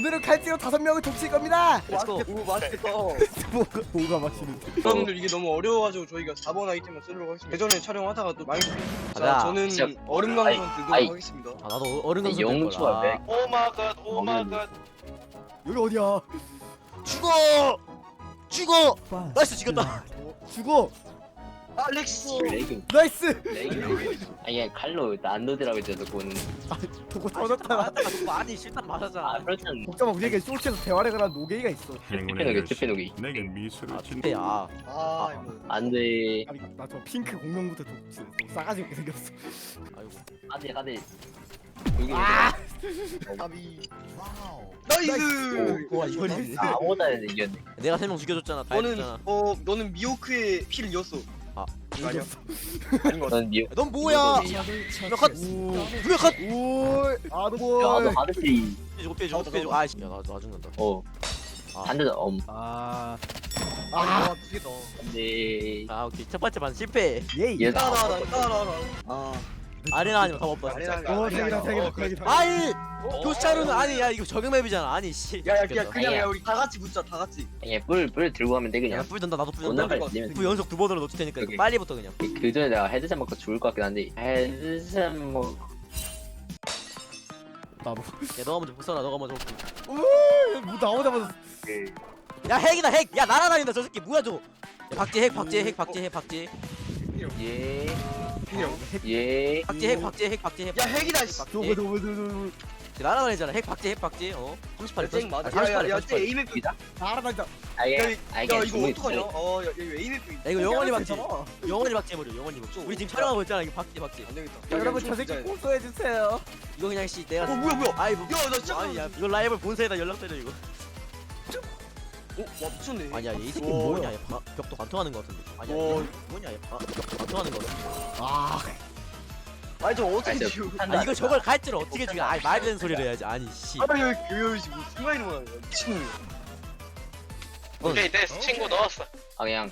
오늘은 칼찌로 다섯 명을 독칠 겁니다. 맛있겠다. 오, 맛있겠다. 뭐가 뭐가 맛있는데? 여러분들 이게 너무 어려워가지고 저희가 4번 아이템을 쓰려고 하겠습니다. 예전에 촬영하다가 또 많이 자, 가자. 저는 진짜- 얼음 아이, 강선 들도록 아이. 하겠습니다. 아 나도 어른 강선 영초야, 왜? 오마갓 오마갓 여기 어디야? 죽어 죽어 나이스 죽였다 죽어. 알렉스. 레깅 나이스. 레깅 아니 칼로 난도드라고 했잖아 그거는 도구 터졌다. 아니 실탄 맞았잖아 아 그렇잖아 복잡아 우리에게 쇼츠에서 대화를 하는 노게이가 있어. 투표노기 투표노기 내게 미술을 아진야 아, 이거. 안돼 아니 나저 핑크 공룡부터. 좀 싸가지 없게 생겼어. 아이고 안돼 안돼 여기 아! 답이. 나이스. 와 아, 안 했는데 이겼네 내가 세 명 죽여줬잖아 다 너는 어 너는 미호크의 피를 이었어. 아, 아니야. 이겼어. 아닌 것 같아. 넌 뭐야 두명 컷! 오. 두명 컷! 오. 아드볼. 야너 하드트리 빼주고 빼주고 빼주고 아이씨 야 나 나 죽는다 어 아. 한대도 엄 아. 아, 아. 두개 더. 안돼 아 오케이 첫 번째 반 실패 예이. 얘 따라라 따라라. 아. 아레나 아니면 답 없다 아레나, 진짜 어, 아니야, 자기다, 아니야. 자기다, 어, 그래. 자기다. 아이 교차로는 아니 야 이거 적용 맵이잖아 아니 씨 야야. 그냥 그냥 야 우리 다 같이 붙자 다 같이. 그냥 뿔뿔 들고 가면 돼야 그냥 불 든다 나도 불 오늘 때면 그 연속 두 번으로 놓칠 테니까 이거 오케이. 빨리부터 그냥 그 전에 내가 헤드샷 맞고 죽을 것 같긴 한데 헤드샷 뭐 나도. 야 너가 먼저 복선아 너가 먼저 복선 오. 뭐 나오자마자 야 핵이다 핵 야 날아다닌다 저 새끼 뭐야 저거 야, 박제 핵 박제 핵 박제 핵 박제 예, 그냥. 예. 박제 핵 박제 핵 박제 핵 야 핵이다. 씨. 저거 저거 저거 날아다니잖아 핵 박제 핵 박제 어 38에 땡 맞아. 38에 야야야 38에 에이맥. 날아다닌다. 아, 이게, 야, 아, 야 이거 어떡하냐? 있어요. 어, 야, 야, 이거. 야 이거 영원히 박제 되잖아. 영원히 박제 해버려 영원히 박제 우리 지금 촬영하고 있잖아 이거 박제 박제 안 되겠다. 야, 여러분 야, 저 새끼 진짜. 고소해 주세요. 이거 그냥 씨 내가 어 뭐야 뭐야. 아이 뭐 야, 나 진짜 아니 야 이거 라이벌 본사에다 연락 드려 이거 어, 와 미쳤네. 아니야 이 새끼 오. 뭐냐 얘 바- 벽도 관통하는 거 같은데 아니야 오. 얘 뭐냐 얘 바- 벽도 관통하는 거 같은데 아. 아니 저 어떻게 아, 지금? 아 이거 저걸 갈줄 어떻게 죽여 아이 말도 되는 소리를 해야지 아니 씨아 이거 이거 지금 순간 이동하는 거야. 미친놈. 오케이 됐어 친구 넣었어 아, 그냥,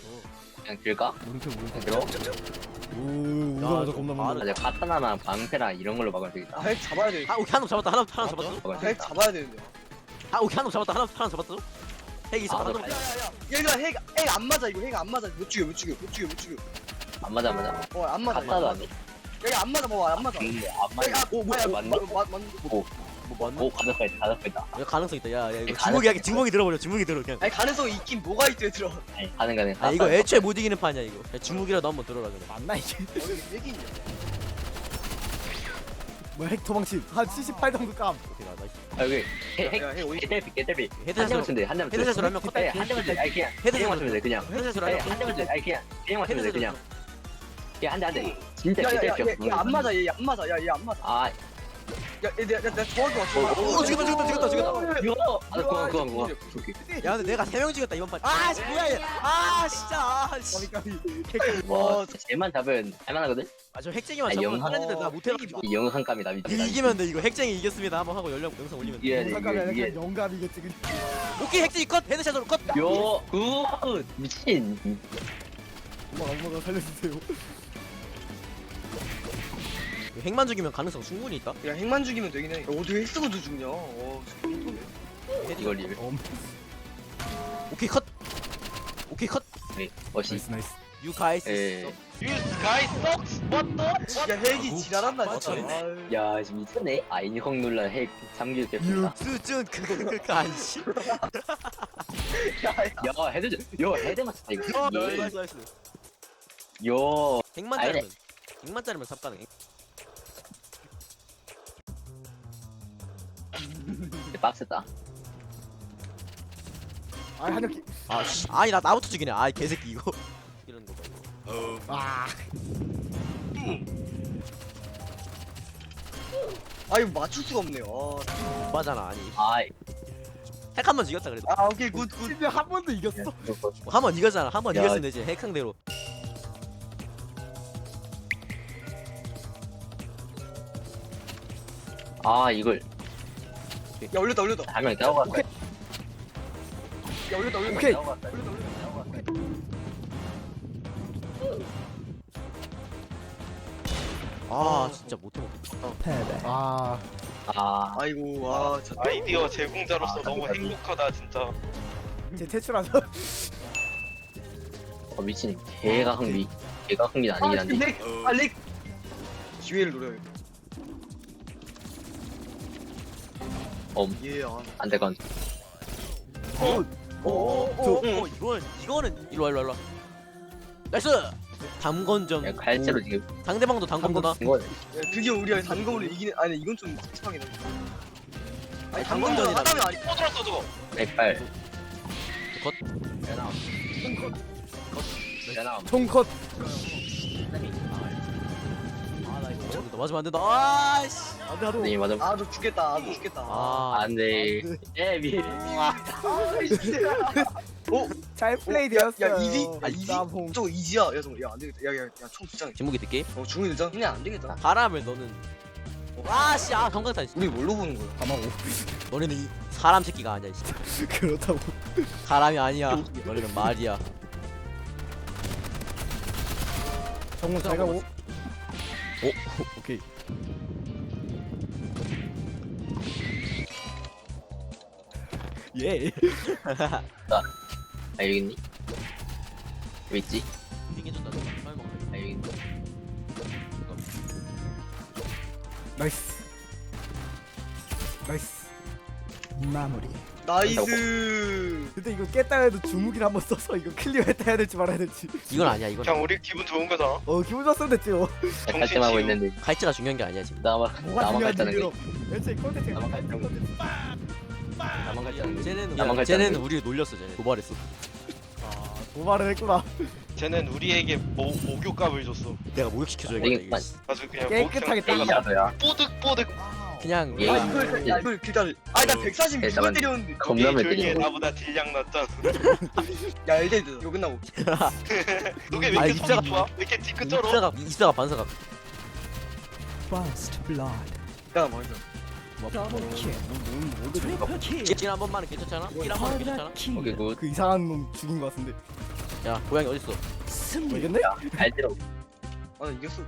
그냥 들까? 물음표 물음표. 들어? 오. 오자마자 겁나 아, 많아. 맞아, 카타나나 방패랑 이런 걸로 막으면 되겠다. 아, 핵 잡아야 돼. 아 오케이 한놈 잡았다 하나 하나 잡았어 막으면 핵 되겠다. 잡아야 되는데. 아 오케이 한놈 잡았다 하나 하나 잡았어 핵 있어 아, 하나 너더 야야야. 얘가 핵핵안 맞아 이거 핵 안 맞아. 못 죽여 못 죽여 못 죽여 못 죽여. 안 맞아, 안 맞아. 어안 맞아. 카타도 안 돼. 여기 안 맞아 봐봐 안 맞아. 근데 안 맞아. 오 뭐야 맞나? 맞 맞. 뭐 맞나? 오, 가득 있다, 가득 있다. 이거 가능성 있다 야 야 이거 가능성 주먹이 있다. 주먹이 들어버려 주먹이 들어 그냥 아니 가능성이 있긴 뭐가 있대 들어. 아니, 가능, 가능. 아 이거 애초에 못 이기는 판이야 이거 야, 주먹이라도 한번 들어라 그냥 맞나 이게? 어디 핵이 있냐? 뭐핵 도망치 한78 정도 감. 오케이 나 나이스 아, 여기, 핵, 핵, 야, 핵 어디? 개텔비, 개텔비. 한 헤드샷으로 한 헤드샷으로 돼. 한명 컷 예, 한 대만 치면 돼, 아니, 그냥. 그냥 맞추면 돼, 그냥. 헤드샷으로 예, 한명 한 대만 치면 돼, 아니, 그냥. 그냥 맞추면 돼, 그냥. 야, 한 대, 한 대. 진짜 개텔비 없어. 야야야얘안 맞아 얘 안 맞아 야 얘 안 맞아. 아, 내가 정확히 맞춰. 오, 죽였다, 죽였다, 죽였다, 죽였다. 이거! 아, 그거, 그거, 그거. 오케이. 야 근데 내가 세명 죽였다 이번 판 아 씨, 뭐야 얘 아 진짜 아씨 까비 까비. 와, 쟤만 잡으면 할만하거든? 아 저 핵쟁이만 아, 잡으면 영화. 하는데 나 못해가지고 이 영상감이다. 이- 이기면 돼 이거 핵쟁이 이겼습니다 한번 하고 연락 영상 올리면 돼 이겨야 돼, 이게. 아니라 영감이겠지. 그냥. 오케이 핵쟁이 컷 헤드샷으로 컷 요, 굿! 미친. 엄마 엄마가 살려주세요. 핵만 죽이면 가능성 충분히 있다 야 핵만 죽이면 되긴 해. 야, 어떻게 핵 쓰고도 죽냐? 어. 이거 리뷰. 엄. 오케이 컷 오케이 컷 네, 멋있. 나이스 나이스. You guys 예. You guys sucks what the 야 핵이 지랄한다 진짜. 맞지? 아유. 야, 지금 미쳤네. 아, 인형 논란 핵 잠길 때 유. 본다. 수준 그그그 안씨 야, 야. 야, 헤드, 요, 헤드 맞췄다, 이거. 예. 나이스 나이스 요, 핵만 아니, 자르면 핵만 자르면 삽 가능 빡셌다. 아 한혁기. 아 씨 아니 나 나부터 죽이네 아 이 개새끼 이거 이런 거 봐, 이거 아. 아 이거 맞출 수가 없네요. 아, 못 봐잖아 아니 아이. 핵 한 번 이겼다 그래도 아 오케이 굿 굿. 심지어 한 번도 이겼어. 한 번 이겼잖아 한 번 야. 이겼으면 되지 핵 상대로 아, 이걸 야 올렸다 올렸다. 한명 따고 갔다. 야 올렸다 올렸다. 오케이. 따고 갔다. 아 진짜 못해 패배. 아. 아 아이고 와 진짜 아이디어 제공자로서 아, 너무 깜짝이야. 행복하다 진짜 제 퇴출하죠 어, 미친 개가 흥미 개가 흥미 아니긴 한데 렉! 아 렉! 기회를 노려요 엄 예 아. 안될건 어, 오, 오, 이건 이거는 일로 와 일로 와 일로 와. 나이스. 담건점. 갈채로 지금 상대방도 담건구나. 이거 야, 드디어 우리가 단검으로 이기는 아니 이건 좀 찝찝하긴 해 아니. 단검전 하다면 아니 또 들었어 저거 백발 컷. 연합 연합 총컷 이거 맞으면 안 된다. 아씨. 안돼 하도 네 맞아 아너 죽겠다 아너 죽겠다 아. 안돼 예미 잘 플레이 야, 야 이지? 아 이지? 땀홍. 저거 이지야 야 저거 야 안 되겠다 야 야 야 총 두장 진목이 듣게. 어 중이 두장 그냥 안 되겠다 바람을 너는. 아씨 아 경강탄. 우리 뭘로 보는 거야 가마고 너네는 이 사람 새끼가 아니야. 씨. 그렇다고 사람이 아니야. 너네는 말이야. 정문 잘 가고 오 오케이 예 아 여기 있니? 왜 있지? 빙해준다. 설마. 아 여기 있니? 나이스 나이스 마무리 나이스 근데 이거 깼다 해도 주무기를 한번 써서 이거 클리어했다 해야 될지 말아야 될지 이건 아니야. 이건. 그냥 우리 기분 좋은 거잖아 어 기분 좋았으면 됐죠 갈채만 하고 치유. 있는데 갈치가 중요한 게 아니야 지금. 나만 뭐가 나만 중요한지 갈자는 이거 거 애초에 콘텐츠가 나만 갈자는 거 나만 갈자는 거 쟤네는 나만 야, 쟤네는 거. 우리를 놀렸어. 쟤네 도발했어. 아 도발을 했구나 쟤는 우리에게 모, 목욕감을 줬어 내가 이거. 아주 그냥 깨끗하게 목욕탕 뽀득뽀득 그냥 예. 아 이걸 야 이걸 길다리 아나 140 예, 이걸 잠깐. 때렸는데 겁나 몇 조용히 해 나보다 딜량 낮잖아 야 엘데드 이거 끝나고 너게 왜 아, 이렇게 입자가- 성이 좋아? 왜 이렇게 뒤끝처럼 입사가 입사가 반사가. First blood Double kill 찔한 번만은 괜찮잖아. 찔한 번은 괜찮잖아. 오케이 굿그 이상한 놈 죽인 것 같은데 야 고양이 어딨어? 뭐 이겼네? 갈채로 아나 이겼어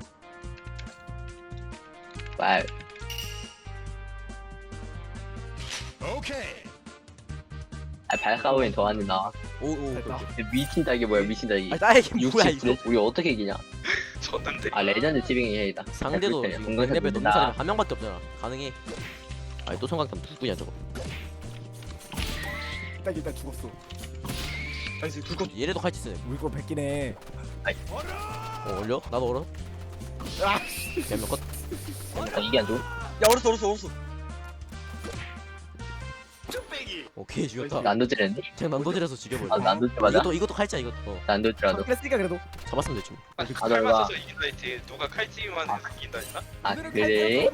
말 아, 발가오엔 더 안에 나. 오오. 됐다. 미친 딸기 뭐야, 미친 딸기. 아 딸기 뭐야 60 이거? 우리 어떻게 이기냐? 졌는데 아, 레전드 티빙이 해야겠다. 상대도 지금 레벨 넘는. 사람이 한 명밖에 없잖아. 가능해. 아니 또 성강탄 누구냐 저거? 딱 일단 죽었어 나이스 굴컷 얘네도 칼치 쓰네. 우리 거 뺏기네 어 올려? 나도 얼어. 아, 몇명 컷? 아, 이게 안 좋아? 야 얼었어 얼었어 얼었어 오케이 죽였다. 난도질했는데? 그냥 난도질해서 죽여버려. 아, 난도질 맞아? 이것도 이것도 칼자 이거. 어 난도질하도. 뺐으니까 그래도 잡았으면 됐지. 뭐. 아니 아, 칼만 써서 이긴다 했지 누가 칼찌만 해서 이긴다 했나? 아, 그래?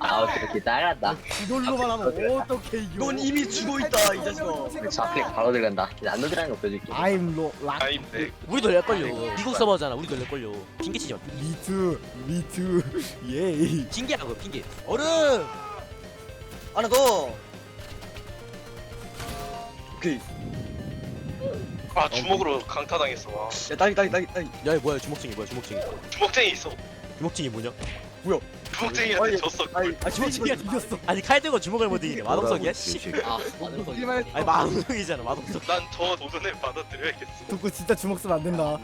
아, 아 그렇게 따랐다. 이걸로만 하면 어떻게 이겨 넌 이미 죽어 있다 이 자식아 저 앞에 바로 들어간다. 난도질하는 거 보여줄게. I'm 로 락. 아닌데 우리도 낼걸요. 미국 서버잖아. 우리도 낼걸요. 핑계 치지 마. 미투 미투 예이 그거 핑계. 얼음. 하나 더 오케이 아 주먹으로 강타당했어. 와. 야 딸기 딸기 딸기 딸기 야 이거 뭐야? 주먹쟁이 뭐야? 주먹쟁이. 주먹쟁이 있어. 주먹쟁이 뭐냐? 주먹쟁이한테 아니, 졌어 아니 아 지금 지금 이겼어. 아니 칼 들고 주먹을 못 이기네. 마동석이야? 씨. 아, 난도질. 우리만 아니 마동석이잖아 마동석. 난 저 도전을 받아들여야겠어. 듣고 진짜 주먹 쓰면 안 된다.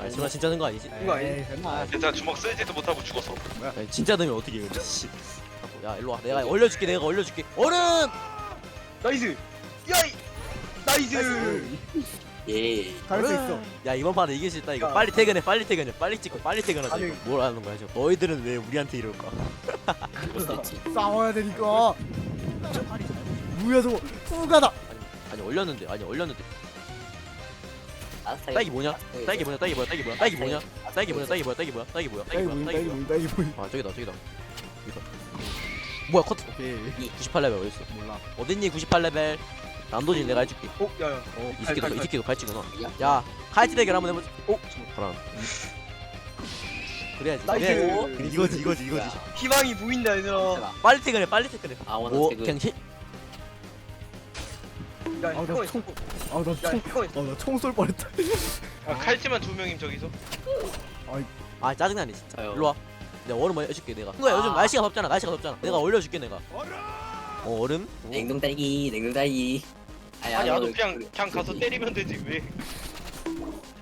아니 정말 진짜 는거 아니지? 이거 아니야? 에이, 됐나. 괜찮아. 주먹 쓰지도 못하고 죽었어. 아니, 진짜 되면 어떻게 해 근데 씨. 야 일로 와. 내가 얼려줄게 내가 얼려줄게. 얼음! 나이스 야이 나이스 예. 잘할 수 있어 야 이번 판에 이길 수 있다 이거 야. 빨리 퇴근해 빨리 퇴근해 빨리 찍고 빨리 퇴근하자 아니. 이거 뭘 하는 거야 지금 너희들은 왜 우리한테 이럴까 그럴 수 있지. 싸워야 되니까 뭐야 저거 후가다 아니 얼렸는데 아니 얼렸는데 알았어. 딸기 뭐냐 딸기 뭐냐 딸기 뭐야 딸기 뭐야 딸기 뭐냐 딸기 뭐냐 딸기 뭐야 딸기 뭐야 딸기 뭐야 딸기 보인 딸기 보인 딸기 보인 아 저기다 저기다 여기다 뭐야 컷 오케이 98레벨 어딨어 몰라 어딨니 98레벨 난도질 내가 해줄게. 어 야야. 이 새끼도 이 새끼도 갈치구나 야. 칼치 대결 한번 해보자. 어? 바람 그래야지 나이스. 그래야지. 그래, 이거지 이거지 이거지. 희망이 보인다 얘들아. 빨리 퇴근해 빨리 퇴근해. 아, 원하 오 지금. 그냥 히, 야 아, 나 이거 총- 아 나 야 총, 이거 아, 나 총 쏠 뻔했다. 아 칼찌만 두 명임 저기서. 아 짜증나네 진짜. 아유. 일로 와. 내가 얼음 해줄게 내가. 친구야 요즘 날씨가 덥잖아 날씨가 덥잖아. 내가 올려줄게 내가. 어 얼음? 오. 냉동 딸기 냉동 딸기 아니 아니 나도 그냥 그- 그냥 가서 그- 때리면 되지 왜?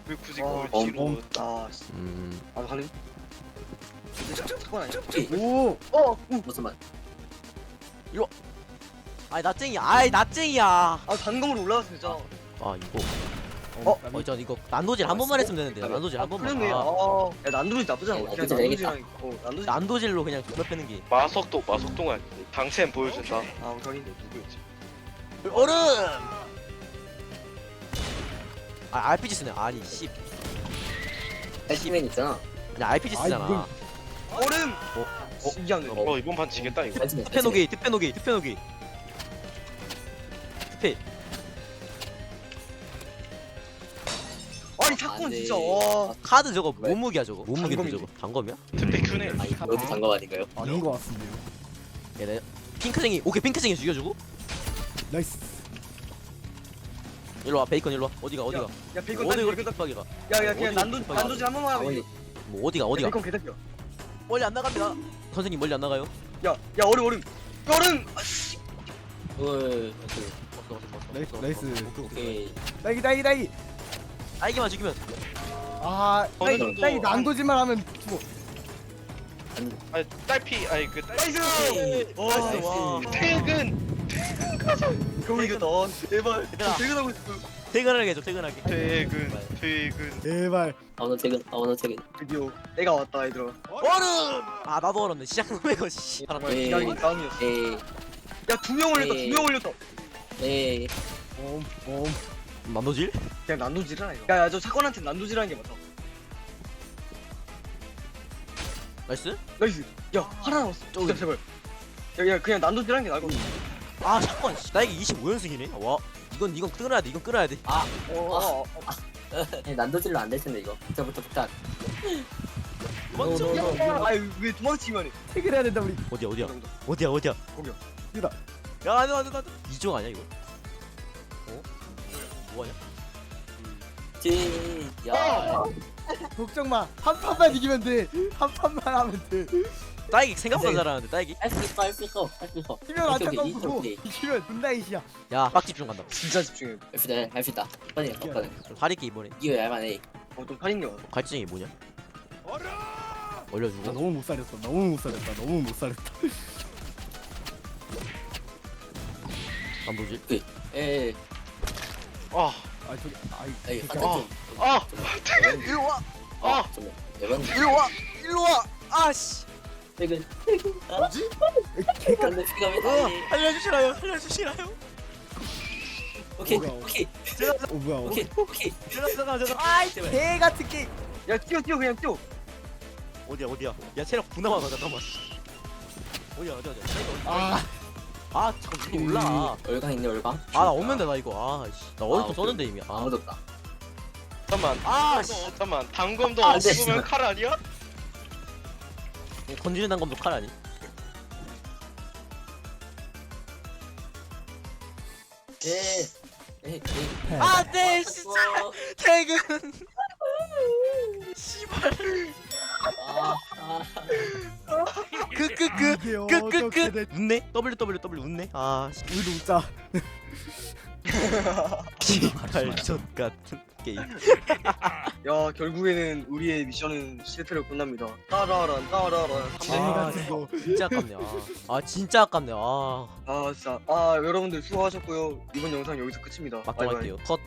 왜 굳이 그걸 어, 뒤로? 아, 씨. 음 아? 사건 아니야? 오 어, 우. 무슨 말 아이 낯쟁이야 아이 낯쟁이야 아, 단검으로 올라갔어, 진짜. 아 이거 어? 어, 전 이거 난도질 한 번만 했으면 되는데 난도질 한 번만 그러네. 아, 아, 야, 난도질 나쁘지 않아. 야, 그냥 어, 난도질. 난도질로 그냥 겁나 패는 게 마석도 마석동은 아니. 당첸 보여준다. 아, 저기. 누구였지? 얼음 아 RPG 쓰네 아니 씨 딸기맨 있잖아 그냥 RPG 아, 쓰잖아 이건- 얼음! 어? 신기하네. 어 이번 판 지겠다 이거. 딸기맨 특패 노기 특패 노기 특패 노기 특패 아니, 사건 안 돼. 진짜. 와. 카드 저거 왜? 몸무게야 저거 몸무게인데. 저거 단검이야? 특패 큐네. 아니 이것도 단거 아닌가요? 아닌 것 같은데요 얘네 핑크생이 오케이 핑크생이 죽여주고 나이스 일로 와 베이컨 일로 와 어디가 어디가 야, 베이컨 어디 그렇게 베이컨 급하게가 딸기. 야, 야, 그냥 어디 난도, 난도질 한 번만 돼. 뭐 어디가 어디가 베이컨 개새끼야. 멀리 안 나갑니다 선생님 멀리 안 나가요 야, 야, 얼음, 얼음. 얼음! 헐 나이스, 나이스. 오케이 딸기 딸기 딸기 딸기만 죽이면 아 어느 딸기 정도 한- 난도질만 하면 죽어 아니 딸피 아니 그 딸. 나이스! 와, 나이스, 와. 퇴근 겨 우 이겼다. 제발. 얘들아. 퇴근하고 싶어. 퇴근하게 해줘 퇴근하게 퇴근 퇴근. 제발 아 오늘 퇴근 아 오늘 퇴근 드디어 때가 왔다, 얘들아. 얼음 아 나도 얼었네 시작 후에거 씨 정말 에이. 기다리는 다음이었어. 에이 야, 두 명 올렸다, 에이. 두명 올렸다. 에이 옴옴 난도질? 그냥 난도질이라 이거. 야, 야, 저 사건한테 난도질하는 게 맞다. 나이스 나이스. 야, 하나 남았어. 진짜 제발. 야, 야, 그냥 난도질하는 게 나을 것 같아. 아 잠깐 씨, 나에게 25연승이네? 와. 이건 이건 끊어야 돼 이건 끊어야 돼. 어, 어, 어. 예, 난도질로 안 될 텐데 이거. 부터 폭탄 도망쳐 야, 아니, 왜 도망치기만 해? 퇴근해야 된다 우리. 어디야 어디야. 어디야 어디야? 거기야. 여기다. 야 안돼 안돼 안돼. 이쪽 아니야 이거? 어? 뭐하냐? 찌 야. 걱정 마 한 판만 이기면 돼 한 판만 하면 돼 딸기 생각보다 네. 잘하는데 딸기? 할 수 있어 할 수 있어 할 수 있어. 이기면 안 오케이, 오케이, 잠깐고 오케이. 이기면 분다이시야. 야 빡집 중 간다. 진짜 집중해. 할수 있다 할수 있다. 빨리 빨리 좀 화리게 이번에. 이거 어, 좀 팔린 게 많아. 갈증이 뭐냐? 나 올려주고. 너무 못 살렸어 너무 못 살렸다 너무 못 살렸다. 난도질 에이 아. 아 저기 아이 에이 진짜. 한잔 좀 아. 일로 와. 아. 좀 매번 일로 와 일로 와. 아씨 퇴근 뭐지? 개까 근데 지금 왜 어, 다니 알려주시나요? 알려주시나요? 오케이 뭐야, 오케이. 어 뭐야 어. 오케이 오케이. 제가 잠깐 잠깐 아이 제발. 개 같은 게임 야, 뛰어, 뛰어, 그냥 뛰어. 어디야 어디야? 야 체력 분담하다 잠깐만. 어디야 어디야 어디야? 아. 아 잠깐 이거 올라. 얼강 있네 얼강. 아나 없는데 나 이거? 아씨. 나 아, 어리도 오케이. 썼는데 이미. 아. 아무도 없다. 잠깐만. 아, 아 잠깐만. 단검도 아, 안 네. 씹으면 칼 아니야? 건지는 단검도 칼 아니? 에이 에이 에이 아 네 진짜. 퇴근 씨발. 아, 아. 크크크 이게 어떻게 크크크 돼 웃네 WWW 웃네? 아 씨. 우리도 웃자. 씨 발젖 같은 게임 야, 결국에는 우리의 미션은 실패를 끝납니다. 따라란, 따라란. 개 아, 같은 거 진짜 아깝네 아, 아 진짜 아깝네 아 아, 진짜. 아, 여러분들 수고하셨고요. 이번 영상 여기서 끝입니다. 바이바이. 막동할게요 컷